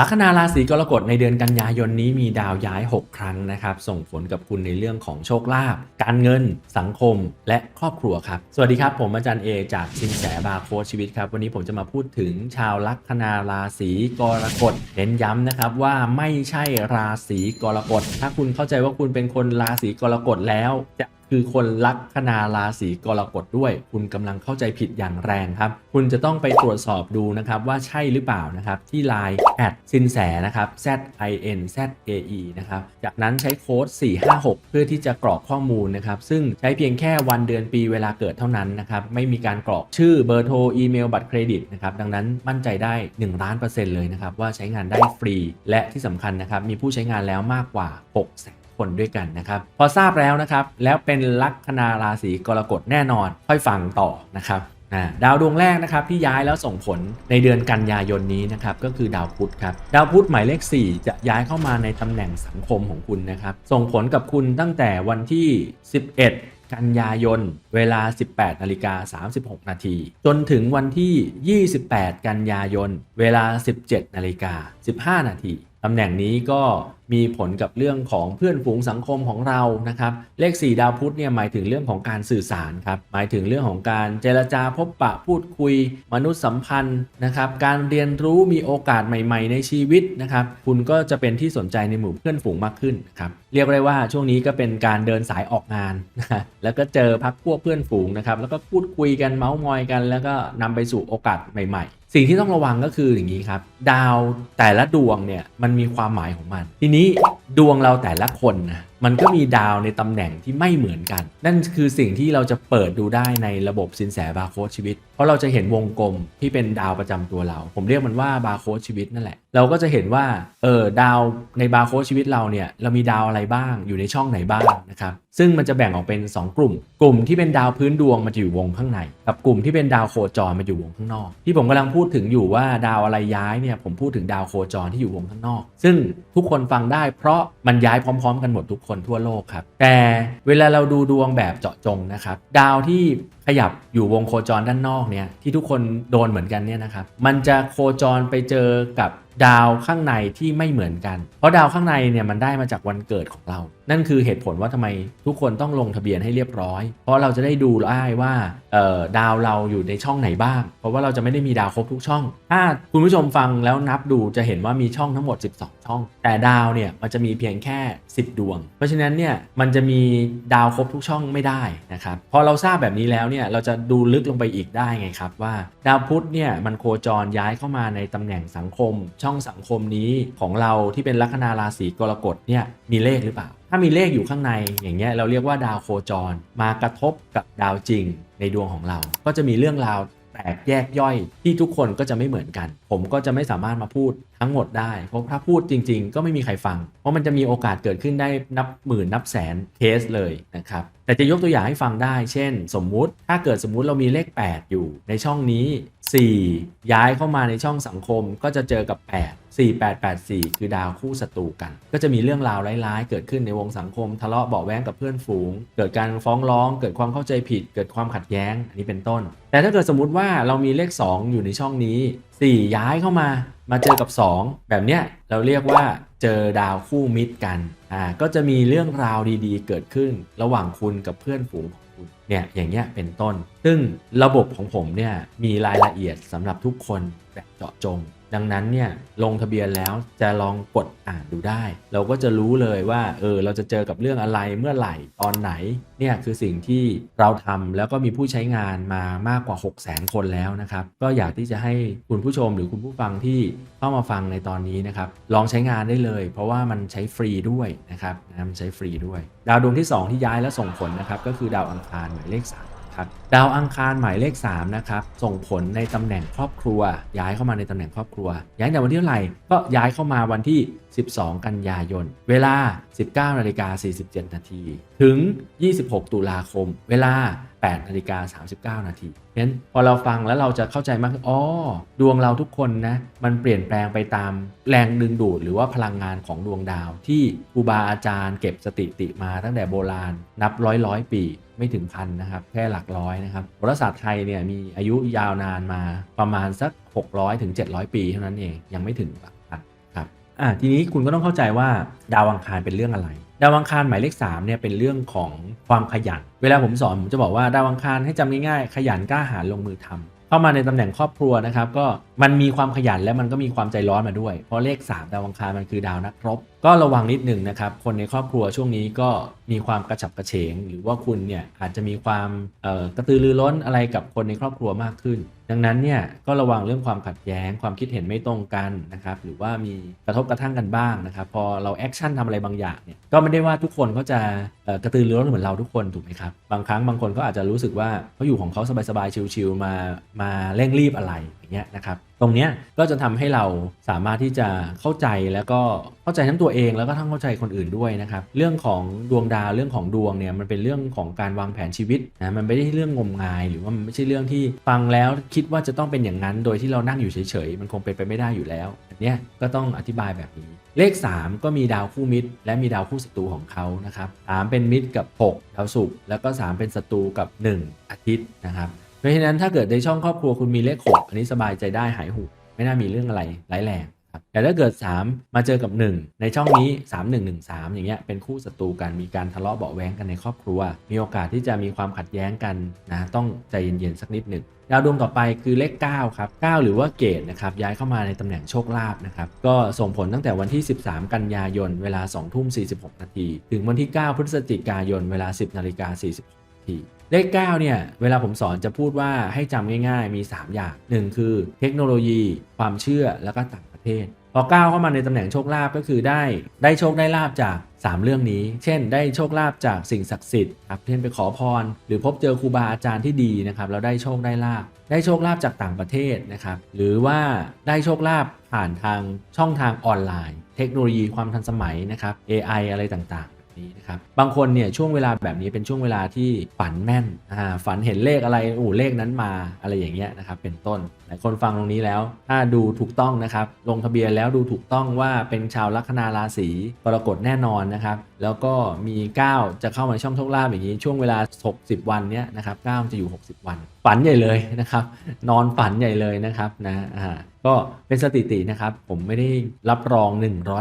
ลัคนาราศีกรกฎในเดือนกันยายนนี้มีดาวย้าย 6 ครั้งนะครับ ส่งผลกับคุณในเรื่องของโชคลาภการเงิน สังคม และครอบครัวครับ สวัสดีครับ ผมอาจารย์เอจากสินแสบาโค้ชชีวิตครับ วันนี้ผมจะมาพูดถึงชาวลัคนาราศีกรกฎเน้นย้ำนะครับว่าไม่ใช่ราศีกรกฎถ้าคุณเข้าใจว่าคุณเป็นคนราศีกรกฎแล้วจะ คือคนลัคนาราศีกรกฎด้วย คุณกำลังเข้าใจผิดอย่างแรงครับ คุณจะต้องไปตรวจสอบดูนะครับว่าใช่หรือเปล่านะครับที่ Line แอดสินแสนะครับ Z I N Z A E นะครับ จากนั้นใช้โค้ด 456 เพื่อที่จะกรอกข้อมูลนะครับ ซึ่งใช้เพียงแค่วันเดือนปีเวลาเกิดเท่านั้นนะครับ ไม่มีการกรอกชื่อเบอร์โทรอีเมลบัตรเครดิตนะครับ ดังนั้นมั่นใจได้1ล้านเปอร์เซ็นต์เลยนะครับว่าใช้งานได้ฟรี และที่สำคัญนะครับมีผู้ใช้งานแล้วมากกว่า6แสน คนด้วยกันนะครับ พอทราบแล้วนะครับ แล้วเป็นลัคนาราศีกรกฎแน่นอน ค่อยฟังต่อนะครับดาวดวงแรกนะครับที่ย้ายแล้วส่งผลในเดือนกันยายนนี้นะครับก็คือดาวพุธครับดาวพุธหมายเลข 4 จะย้ายเข้ามาในตำแหน่งสังคมของคุณนะครับส่งผลกับคุณตั้งแต่วันที่ 11กันยายน เวลา 18นาฬิกา36 นาที จนถึงวันที่ 28 กันยายน เวลา 17นาฬิกา15 นาที ตำแหน่งนี้ก็มีผลกับเรื่องของเพื่อนฝูงสังคมของเรานะครับ เลข 4 ดาวพุธเนี่ยหมายถึงเรื่องของการสื่อสารครับ หมายถึงเรื่องของการเจรจาพบปะพูดคุย มนุษยสัมพันธ์นะครับ การเรียนรู้มีโอกาสใหม่ ๆ ในชีวิตนะครับ คุณก็จะเป็นที่สนใจในหมู่เพื่อนฝูงมากขึ้นนะครับ เรียกได้ว่าช่วงนี้ก็เป็นการเดินสายออกงานนะแล้วก็เจอพักพวกเพื่อนฝูงนะครับ แล้วก็พูดคุยกันเมาส์มอยกัน แล้วก็นำไปสู่โอกาสใหม่ ๆ สิ่งที่ต้องระวังก็คืออย่างนี้ครับ ดาวแต่ละดวงเนี่ยมันมีความหมายของมัน ทีนี้ดวงเราแต่ละคนนะมันก็มีดาวในตำแหน่งที่ไม่เหมือนกัน นั่นคือสิ่งที่เราจะเปิดดูได้ในระบบสินแสบาร์โค้ดชีวิต เพราะเราจะเห็นวงกลมที่เป็นดาวประจำตัวเรา ผมเรียกมันว่าบาร์โค้ดชีวิตนั่นแหละ เราก็จะเห็นว่าเออดาวในบาร์โค้ดชีวิตเราเนี่ยเรามีดาวอะไรบ้างอยู่ในช่องไหนบ้างนะครับซึ่งมันจะแบ่งออกเป็น 2 กลุ่ม กลุ่มที่เป็นดาวพื้นดวงมันจะอยู่วงข้างใน กับกลุ่มที่เป็นดาวโคจรมันอยู่วงข้างนอก ที่ผมกำลังพูดถึงอยู่ว่าดาวอะไรย้ายเนี่ยผมพูดถึงดาวโคจรที่อยู่วงข้างนอก ซึ่งทุกคนฟังได้เพราะมันย้ายพร้อม ๆ กันหมดทุกคนทั่วโลกครับ แต่เวลาเราดูดวงแบบเจาะจงนะครับ ดาวที่ขยับอยู่วงโคจรด้านนอกเนี่ยที่ทุกคนโดนเหมือนกันเนี่ยนะครับ มันจะโคจรไปเจอกับดาวข้างในที่ไม่เหมือนกัน เพราะดาวข้างในเนี่ยมันได้มาจากวันเกิดของเรา นั่นคือเหตุผลว่าทำไมทุกคนต้องลงทะเบียนให้เรียบร้อย เพราะเราจะได้ดูได้ว่าอ่อดาวเราอยู่ในช่องไหนบ้าง เพราะว่าเราจะไม่ได้มีดาวครบทุกช่อง ถ้าคุณผู้ชมฟังแล้วนับดูจะเห็นว่ามีช่องทั้งหมด 12 ช่อง แต่ดาวเนี่ยมันจะมีเพียงแค่ 10 ดวง เพราะฉะนั้นเนี่ยมันจะมีดาวครบทุกช่องไม่ได้นะครับพอเราทราบแบบนี้แล้วเนี่ยเราจะดูลึกลงไปอีกได้ไงครับว่า ดาวพุธเนี่ยมันโคจรย้ายเข้ามาในตำแหน่งสังคม ช่องสังคมนี้ของเราที่เป็นลัคนาราศีกรกฎเนี่ยมีเลขหรือเปล่าถ้ามีเลขอยู่ข้างในอย่างเงี้ยเราเรียกว่าดาวโคจร มากระทบกับดาวจริงในดวงของเรา ก็จะมีเรื่องราวแตกแยกย่อยที่ทุกคนก็จะไม่เหมือนกัน ผมก็จะไม่สามารถมาพูดทั้งหมดได้ เพราะถ้าพูดจริง ๆ ก็ไม่มีใครฟัง เพราะมันจะมีโอกาสเกิดขึ้นได้นับหมื่นนับแสนเคสเลยนะครับ แต่จะยกตัวอย่างให้ฟังได้ เช่น สมมุติถ้าเกิดสมมุติเรามีเลข 8 อยู่ในช่องนี้ 4 ย้ายเข้ามาในช่องสังคมก็จะเจอกับ 8 4884 คือดาวคู่ศัตรูกัน ก็จะมีเรื่องราวร้ายๆ เกิดขึ้นในวงสังคม ทะเลาะเบาแว้งกับเพื่อนฝูง เกิดการฟ้องร้อง เกิดความเข้าใจผิด เกิดความขัดแย้ง อันนี้เป็นต้น แต่ถ้าเกิดสมมติว่าเรามีเลข 2 อยู่ในช่องนี้ 4 ย้ายเข้ามา มาเจอกับ 2 แบบเนี้ยเราเรียกว่าเจอดาวคู่มิตรกัน อ่า ก็จะมีเรื่องราวดีๆ เกิดขึ้น ระหว่างคุณกับเพื่อนฝูงของคุณเนี่ยอย่างเงี้ยเป็นต้น ซึ่งระบบของผมเนี่ยมีรายละเอียดสำหรับทุกคนแบบเจาะจง ดังนั้นเนี่ยลงทะเบียนแล้วจะลองกดอ่านดูได้ เราก็จะรู้เลยว่าเออเราจะเจอกับเรื่องอะไรเมื่อไหร่ตอนไหนเนี่ยคือสิ่งที่เราทำแล้วก็มีผู้ใช้งานมามากกว่า 6 0 0 0 0 0 คนแล้วนะครับ ก็อยากที่จะให้คุณผู้ชมหรือคุณผู้ฟังที่เข้ามาฟังในตอนนี้นะครับลองใช้งานได้เลย เพราะว่ามันใช้ฟรีด้วยนะครับมันใช้ฟรีด้วย ดาวดวงที่ 2 ที่ย้ายและส่งผลนะครับก็คือดาวอังคารหมายเลข3 ครับดาวอังคารหมายเลข3นะครับส่งผลในตำแหน่งครอบครัว ย้ายเข้ามาในตำแหน่งครอบครัว ย้ายแต่วันที่เท่าไหร่ก็ย้ายเข้ามาวันที่ 12 กันยายน เวลา 19นาฬิกา47 นาที ถึง 26 ตุลาคม เวลา 8นาฬิกา39 นาทีเพราะฉะนั้นพอเราฟังแล้วเราจะเข้าใจมากอ๋อ ดวงเราทุกคนนะ มันเปลี่ยนแปลงไปตามแรงดึงดูด หรือว่าพลังงานของดวงดาว ที่ครูบาอาจารย์เก็บสติติมาตั้งแต่โบราณ นับร้อยร้อยปีไม่ถึงพันนะครับ แค่หลักร้อยนะครับโหราศาสตร์ไทยเนี่ยมีอายุยาวนานมาประมาณสัก 600ถึง700 ปีเท่านั้นเองยังไม่ถึงหลัก อะทีนี้คุณก็ต้องเข้าใจว่าดาวอังคารเป็นเรื่องอะไร ดาวอังคารหมายเลข3เนี่ยเป็นเรื่องของความขยัน เวลาผมสอนผมจะบอกว่าดาวอังคารให้จำง่ายๆ ขยันกล้าหาญลงมือทำเข้ามาในตำแหน่งครอบครัวนะครับ ก็ มันมีความขยันและมันก็มีความใจร้อนมาด้วย เพราะเลข 3 ดาวอังคารมันคือดาวนักรบ ก็ระวังนิดหนึ่งนะครับ คนในครอบครัวช่วงนี้ก็มีความกระฉับกระเฉง หรือว่าคุณเนี่ยอาจจะมีความกระตือรือร้นอะไรกับคนในครอบครัวมากขึ้น ดังนั้นเนี่ยก็ระวังเรื่องความขัดแย้ง ความคิดเห็นไม่ตรงกันนะครับหรือว่ามีกระทบกระทั่งกันบ้างนะครับพอเราแอคชั่นทำอะไรบางอย่างเนี่ยก็ไม่ได้ว่าทุกคนเขาจะกระตือรือร้นเหมือนเราทุกคนถูกไหมครับบางครั้งบางคนก็อาจจะรู้สึกว่าเขาอยู่ของเขาสบายๆชิลๆมามาเร่งรีบอะไรอย่างเงี้ยนะครับตรงเนี้ยก็จะทำให้เราสามารถที่จะเข้าใจแล้วก็เข้าใจทั้งตัวเองแล้วก็ทั้งเข้าใจคนอื่นด้วยนะครับเรื่องของดวงดาวเรื่องของดวงเนี่ยมันเป็นเรื่องของการวางแผนชีวิตนะมันไม่ได้เรื่องงมงาย หรือว่ามันไม่ใช่เรื่องที่ฟังแล้วคิดว่าจะต้องเป็นอย่างนั้น โดยที่เรานั่งอยู่เฉยๆมันคงเป็นไปไม่ได้อยู่แล้วอันเนี้ยก็ต้องอธิบายแบบนี้ เลข 3 ก็มีดาวคู่มิตร และมีดาวคู่ศัตรูของเขานะครับสามเป็นมิตรกับ 6 ดาวศุกร์แล้วก็ 3 เป็นศัตรูกับ 1 อาทิตย์นะครับ เพราะฉะนั้นถ้าเกิดในช่องครอบครัวคุณมีเลข6อันนี้สบายใจได้หายห่วงไม่น่ามีเรื่องอะไรร้ายแรงครับแต่ถ้าเกิด 3 มาเจอกับ 1 ในช่องนี้ 3 1 1 3 อย่างเงี้ยเป็นคู่ศัตรูกันมีการทะเลาะเบาแว้งกันในครอบครัว มีโอกาสที่จะมีความขัดแย้งกันนะต้องใจเย็นๆสักนิดหนึ่งดาวดวงต่อไปคือเลข 9 ครับ 9 หรือว่าเกตนะครับย้ายเข้ามาในตำแหน่งโชคลาภนะครับก็ส่งผลตั้งแต่วันที่ 13 กันยายนเวลา2ทุ่ม46นาทีถึงวันที่ 9 พฤศจิกายนเวลา 10นาฬิกา46นาที เลข9เนี่ยเวลาผมสอนจะพูดว่าให้จำง่ายๆ มี 3 อย่าง 1 คือเทคโนโลยี ความเชื่อแล้วก็ต่างประเทศ พอก้าวเข้ามาในตำแหน่งโชคลาภก็คือได้ ได้โชคได้ลาบจาก 3 เรื่องนี้ เช่น ได้โชคลาภจากสิ่งศักดิ์สิทธิ์ครับเช่นไปขอพร หรือพบเจอครูบาอาจารย์ที่ดีนะครับแล้วได้โชคได้ลาบได้โชคลาภจากต่างประเทศนะครับหรือว่าได้โชคลาภผ่านทางช่องทางออนไลน์ เทคโนโลยีความทันสมัยนะครับ AI อะไรต่างๆ นี้นะครับบางคนเนี่ยช่วงเวลาแบบนี้เป็นช่วงเวลาที่ฝันแม่นอ่าฝันเห็นเลขอะไรโอ้เลขนั้นมาอะไรอย่างเงี้ยนะครับเป็นต้นหลายคนฟังตรงนี้แล้ว ถ้าดูถูกต้องนะครับลงทะเบียนแล้วดูถูกต้องว่าเป็นชาวลัคนาราศีกรกฎแน่นอนนะครับแล้วก็มี9จะเข้ามาในช่องโชคลาภอย่างนี้ช่วงเวลา 60 วันเนี้ยนะครับ9จะอยู่ 60 วัน ฝันใหญ่เลยนะครับนอนฝันใหญ่เลยนะครับนะอ่า ก็เป็นสถิตินะครับ ผมไม่ได้รับรอง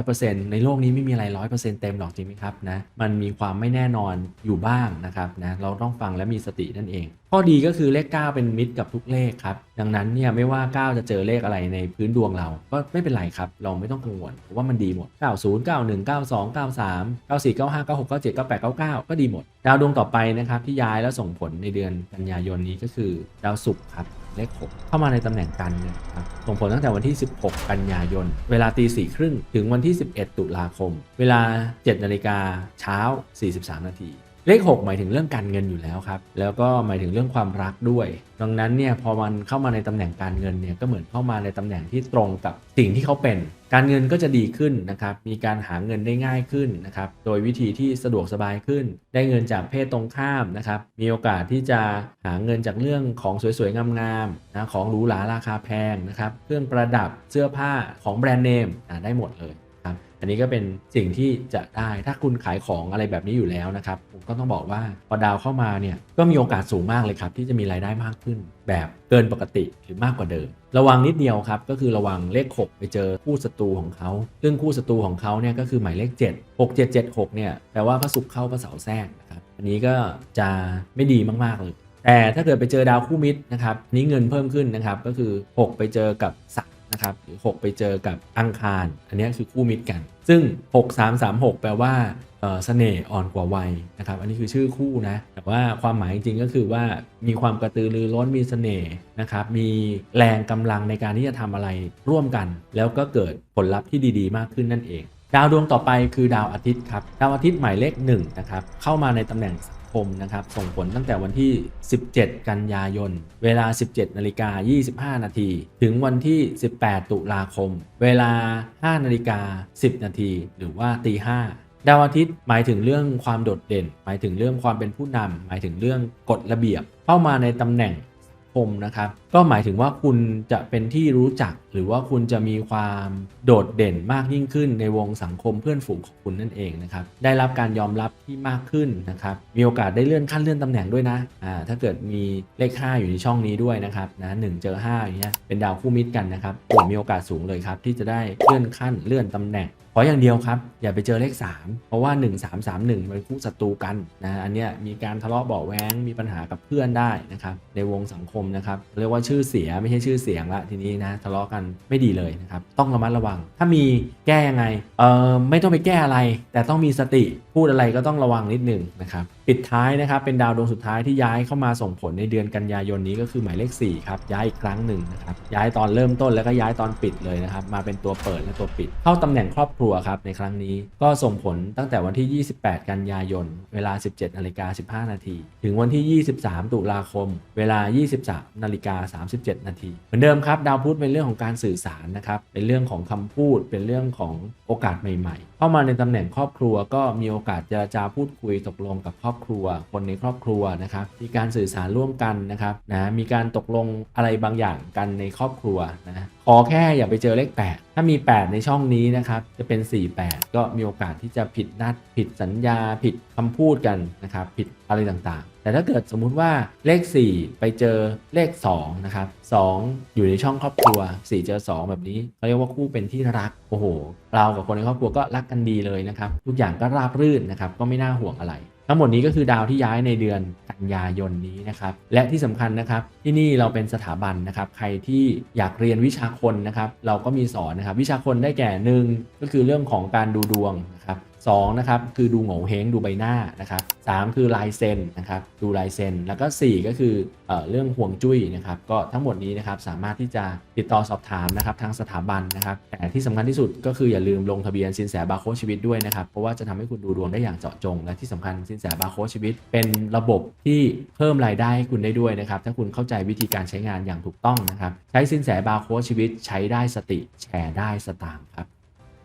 100%ในโลกนี้ไม่มีอะไร 100%เต็มหรอกจริงไหมครับนะมันมีความไม่แน่นอนอยู่บ้างนะครับนะเราต้องฟังและมีสตินั่นเอง ข้อดีก็คือเลข 9 เป็นมิตรกับทุกเลขครับ ดังนั้นเนี่ยไม่ว่า 9 จะเจอเลขอะไรในพื้นดวงเรา ก็ไม่เป็นไรครับ เราไม่ต้องกังวลเพราะว่ามันดีหมด 90 91 92 93 94 95 96 97 98 99 ก็ดีหมด ดาวดวงต่อไปนะครับที่ย้ายแล้วส่งผลในเดือนกันยายนนี้ก็คือดาวศุกร์ครับ เลข 6 เข้ามาในตำแหน่งการเงินครับส่งผลตั้งแต่วันที่ 16 กันยายน เวลาตีสี่ครึ่งถึงวันที่ 11 ตุลาคม เวลา 7 นาฬิกาเช้า 43 นาที เลข 6 หมายถึงเรื่องการเงินอยู่แล้วครับ แล้วก็หมายถึงเรื่องความรักด้วย ดังนั้นเนี่ยพอมันเข้ามาในตำแหน่งการเงินเนี่ยก็เหมือนเข้ามาในตำแหน่งที่ตรงกับสิ่งที่เขาเป็น การเงินก็จะดีขึ้นนะครับ มีการหาเงินได้ง่ายขึ้นนะครับ โดยวิธีที่สะดวกสบายขึ้น ได้เงินจากเพศตรงข้ามนะครับ มีโอกาสที่จะหาเงินจากเรื่องของสวยๆงามๆนะ ของหรูหราราคาแพงนะครับ เครื่องประดับ เสื้อผ้าของแบรนด์เนมได้หมดเลย อันนี้ก็เป็นสิ่งที่จะได้ถ้าคุณขายของอะไรแบบนี้อยู่แล้วนะครับ ผมก็ต้องบอกว่าพอดาวเข้ามาเนี่ยก็มีโอกาสสูงมากเลยครับ ที่จะมีรายได้มากขึ้น แบบเกินปกติหรือมากกว่าเดิม ระวังนิดเดียวครับ ก็คือระวังเลข 6 ไปเจอคู่ศัตรูของเขา ซึ่งคู่ศัตรูของเขาเนี่ยก็คือหมายเลข 7 6 7 7 6เนี่ยแปลว่าพระศุกร์เข้าพระเสาร์แทรกนะครับอันนี้ก็จะไม่ดีมากๆเลยแต่ถ้าเกิดไปเจอดาวคู่มิตรนะครับนี้เงินเพิ่มขึ้นนะครับก็คือ 6 ไปเจอกับ นะครับหรือ 6 ไปเจอกับอังคาร อันนี้คือคู่มิตรกัน ซึ่ง 6 3 3 6 แปลว่าเสน่ห์อ่อนกว่าวัยนะครับ อันนี้คือชื่อคู่นะ แต่ว่าความหมายจริงๆก็คือว่ามีความกระตือรือร้นมีเสน่ห์นะครับ มีแรงกำลังในการที่จะทำอะไรร่วมกัน แล้วก็เกิดผลลัพธ์ที่ดีๆ มากขึ้นนั่นเอง ดาวดวงต่อไปคือดาวอาทิตย์ครับ ดาวอาทิตย์หมายเลข1นะครับ เข้ามาในตำแหน่ง คมนะครับ ส่งผลตั้งแต่วันที่ 17 กันยายน เวลา 17 นาฬิกา 25 นาที ถึงวันที่ 18 ตุลาคม เวลา 5 นาฬิกา 10 นาที หรือว่าตี 5ดาวอาทิตย์หมายถึงเรื่องความโดดเด่น หมายถึงเรื่องความเป็นผู้นำหมายถึงเรื่องกฎระเบียบ เข้ามาในตำแหน่งคมนะครับ ก็หมายถึงว่าคุณจะเป็นที่รู้จัก หรือว่าคุณจะมีความโดดเด่นมากยิ่งขึ้นในวงสังคมเพื่อนฝูงของคุณนั่นเองนะครับได้รับการยอมรับที่มากขึ้นนะครับมีโอกาสได้เลื่อนขั้นเลื่อนตำแหน่งด้วยนะอ่าถ้าเกิดมีเลข 5 อยู่ในช่องนี้ด้วยนะครับนะหนึ่งเจอ5อย่างเงี้ยเป็นดาวคู่มิตรกันนะครับโอ้มีโอกาสสูงเลยครับที่จะได้เลื่อนขั้นเลื่อนตำแหน่งขออย่างเดียวครับ อย่าไปเจอเลข 3 เพราะว่า 1 3 3 1มันคู่ศัตรูกันนะอันเนี้ยมีการทะเลาะเบาะแว้งมีปัญหากับเพื่อนได้นะครับในวงสังคมนะครับเรียกว่าชื่อเสียไม่ใช่ชื่อเสียงละทีนี้นะทะเลาะกันไม่ดีเลยนะครับต้องระมัดระวัง ถ้ามีแก้ยังไงเออไม่ต้องไปแก้อะไร แต่ต้องมีสติพูดอะไรก็ต้องระวังนิดหนึ่งนะครับปิดท้ายนะครับเป็นดาวดวงสุดท้ายที่ย้ายเข้ามาส่งผลในเดือนกันยายนนี้ก็คือหมายเลข4ครับย้ายอีกครั้งหนึ่งนะครับย้ายตอนเริ่มต้นแล้วก็ย้ายตอนปิดเลยนะครับมาเป็นตัวเปิดและตัวปิด เข้าตำแหน่งครอบครัวครับในครั้งนี้ก็ส่งผลตั้งแต่วันที่ 28 กันยายน เวลา 17นาฬิกา15 นาทีถึงวันที่ 23 ตุลาคม เวลา 23นาฬิกา37 นาทีเหมือนเดิมครับดาวพุธเป็นเรื่องของการสื่อสารนะครับ เป็นเรื่องของคำพูด เป็นเรื่องของโอกาสใหม่ ๆ เข้ามาในตำแหน่งครอบครัว ก็มีโอกาสเจรจาพูดคุยตกลงกับครอบครัว คนในครอบครัวนะครับมีการสื่อสารร่วมกันนะครับนะมีการตกลงอะไรบางอย่างกันในครอบครัวนะขอแค่อย่าไปเจอเลข 8 ถ้ามี 8 ในช่องนี้นะครับจะเป็น 48 ก็มีโอกาสที่จะผิดนัด ผิดสัญญา ผิดคำพูดกันนะครับผิดอะไรต่างๆ แต่ถ้าเกิดสมมุติว่าเลข 4 ไปเจอเลข2นะครับ2อยู่ในช่องครอบครัว 4 เจอ 2 แบบนี้เขาเรียกว่าคู่เป็นที่รักโอ้โห เรากับคนในครอบครัวก็รักกันดีเลยนะครับ ทุกอย่างก็ราบรื่นนะครับ ก็ไม่น่าห่วงอะไร ทั้งหมดนี้ก็คือดาวที่ย้ายในเดือนกันยายนนี้นะครับ และที่สำคัญนะครับ ที่นี่เราเป็นสถาบันนะครับ ใครที่อยากเรียนวิชาคนนะครับ เราก็มีสอนนะครับ วิชาคนได้แก่หนึ่งก็คือเรื่องของการดูดวงนะครับ สองนะครับคือดูโง่เฮงดูใบหน้านะครับสามคือลายเซ็นนะครับดูลายเซ็น แล้วก็สี่ก็คือเออเรื่องห่วงจุ้ยนะครับก็ทั้งหมดนี้นะครับสามารถที่จะติดต่อสอบถามนะครับทางสถาบันนะครับแต่ที่สำคัญที่สุดก็คืออย่าลืมลงทะเบียนสินแสบาร์โค้ชชีวิตด้วยนะครับเพราะว่าจะทำให้คุณดูดวงได้อย่างเจาะจง และที่สำคัญสินแสบาร์โค้ชชีวิต เป็นระบบที่เพิ่มรายได้ให้คุณได้ด้วยนะครับถ้าคุณเข้าใจวิธีการใช้งานอย่างถูกต้องนะครับใช้สินแสบาร์โค้ชีวิตใช้ได้สติแชร์ได้สตางค์ครับ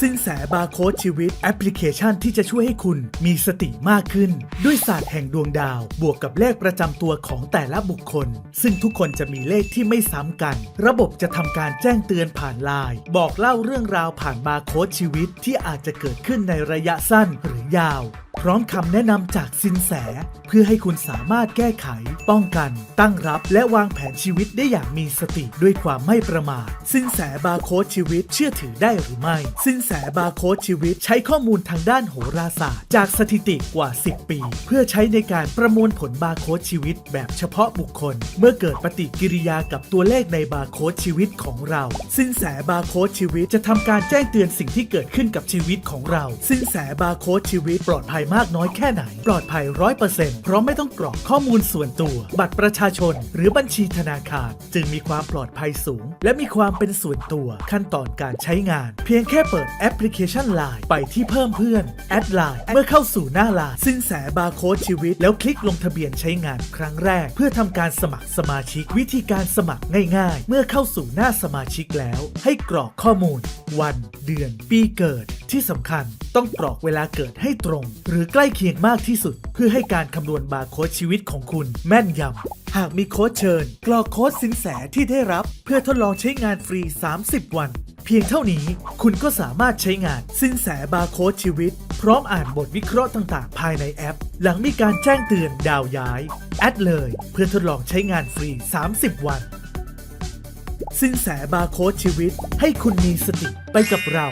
สินแสบาร์โค้ดชีวิตแอปพลิเคชันที่จะช่วยให้คุณมีสติมากขึ้น ด้วยศาสตร์แห่งดวงดาว บวกกับเลขประจำตัวของแต่ละบุคคล ซึ่งทุกคนจะมีเลขที่ไม่ซ้ำกัน ระบบจะทำการแจ้งเตือนผ่านไลน์บอกเล่าเรื่องราวผ่านบาร์โค้ดชีวิตที่อาจจะเกิดขึ้นในระยะสั้นหรือยาว พร้อมคำแนะนำจากสินแส เพื่อให้คุณสามารถแก้ไข ป้องกัน ตั้งรับและวางแผนชีวิตได้อย่างมีสติด้วยความไม่ประมาทสินแสบาร์โค้ดชีวิตเชื่อถือได้หรือไม่สินแสบาร์โค้ดชีวิตใช้ข้อมูลทางด้านโหราศาสตร์ จากสถิติกว่า 10 ปี เพื่อใช้ในการประมวลผลบาร์โค้ดชีวิต แบบเฉพาะบุคคล เมื่อเกิดปฏิกิริยากับตัวเลขในบาร์โค้ดชีวิตของเรา สินแสบาร์โค้ดชีวิตจะทำการแจ้งเตือนสิ่งที่เกิดขึ้นกับชีวิตของเรา สินแสบาร์โค้ดชีวิต ปลอดภัยมากน้อยแค่ไหน ปลอดภัย100%เพราะไม่ต้องกรอกข้อมูลส่วนตัว บัตรประชาชน หรือบัญชีธนาคาร จึงมีความปลอดภัยสูง และมีความเป็นส่วนตัว ขั้นตอนการใช้งาน เพียงแค่เปิดแอปพลิเคชัน Line ไปที่เพิ่มเพื่อน แอดไลน์เมื่อเข้าสู่หน้าไลน์สินแสบาร์โค้ดชีวิต แล้วคลิกลงทะเบียนใช้งานครั้งแรก เพื่อทำการสมัครสมาชิก วิธีการสมัครง่ายๆ เมื่อเข้าสู่หน้าสมาชิกแล้ว ให้กรอกข้อมูล วัน เดือน ปีเกิดที่สำคัญต้องกรอกเวลาเกิดให้ตรง หรือใกล้เคียงมากที่สุด เพื่อให้การคำนวณบาร์โค้ดชีวิตของคุณแม่นยำ หากมีโค้ดเชิญ กรอกโค้ดสินแสที่ได้รับ เพื่อทดลองใช้งานฟรี 30 วัน เพียงเท่านี้คุณก็สามารถใช้งานสินแสบาร์โค้ดชีวิต พร้อมอ่านบทวิเคราะห์ต่างๆ ภายในแอป หลังมีการแจ้งเตือนดาวย้าย แอดเลย เพื่อทดลองใช้งานฟรี 30 วัน สินแสบาร์โค้ดชีวิต ให้คุณมีสติไปกับเรา